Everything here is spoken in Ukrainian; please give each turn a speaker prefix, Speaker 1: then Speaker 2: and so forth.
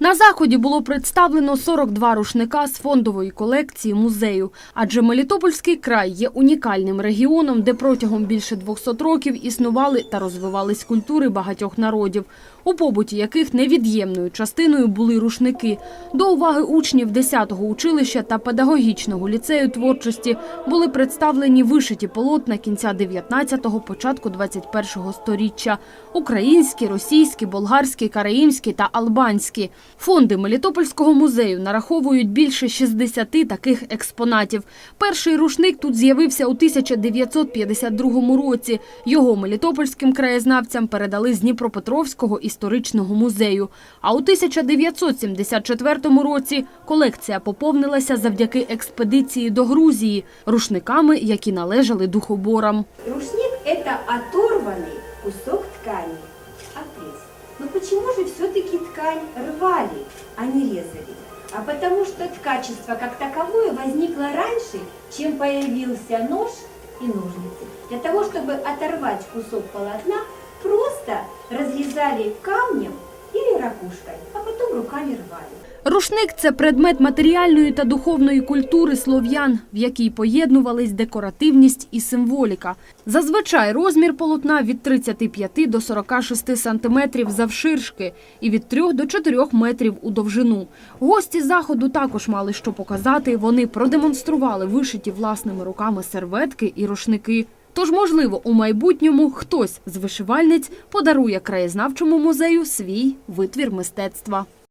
Speaker 1: На заході було представлено 42 рушника з фондової колекції музею. Адже Мелітопольський край є унікальним регіоном, де протягом більше 200 років існували та розвивались культури багатьох народів, у побуті яких невід'ємною частиною були рушники. До уваги учнів 10-го училища та педагогічного ліцею творчості були представлені вишиті полотна кінця 19-го, початку 21-го сторіччя – українські, російські, болгарські, караїмські та албанські. Фонди Мелітопольського музею нараховують більше 60 таких експонатів. Перший рушник тут з'явився у 1952 році. Його мелітопольським краєзнавцям передали з Дніпропетровського історичного музею. А у 1974 році колекція поповнилася завдяки експедиції до Грузії рушниками, які належали духоборам.
Speaker 2: Рушник – это оторванный кусок почему же все-таки ткань рвали, а не резали? А потому что ткачество как таковое возникло раньше, чем появился нож и ножницы. Для того, чтобы оторвать кусок полотна, просто разрезали камнем ракушкой, а потом руками рвали.
Speaker 1: Рушник це предмет матеріальної та духовної культури слов'ян, в якій поєднувались декоративність і символіка. Зазвичай розмір полотна від 35 до 46 сантиметрів завширшки і від 3 до 4 метрів у довжину. Гості заходу також мали що показати. Вони продемонстрували вишиті власними руками серветки і рушники. Тож, можливо, у майбутньому хтось з вишивальниць подарує краєзнавчому музею свій витвір мистецтва.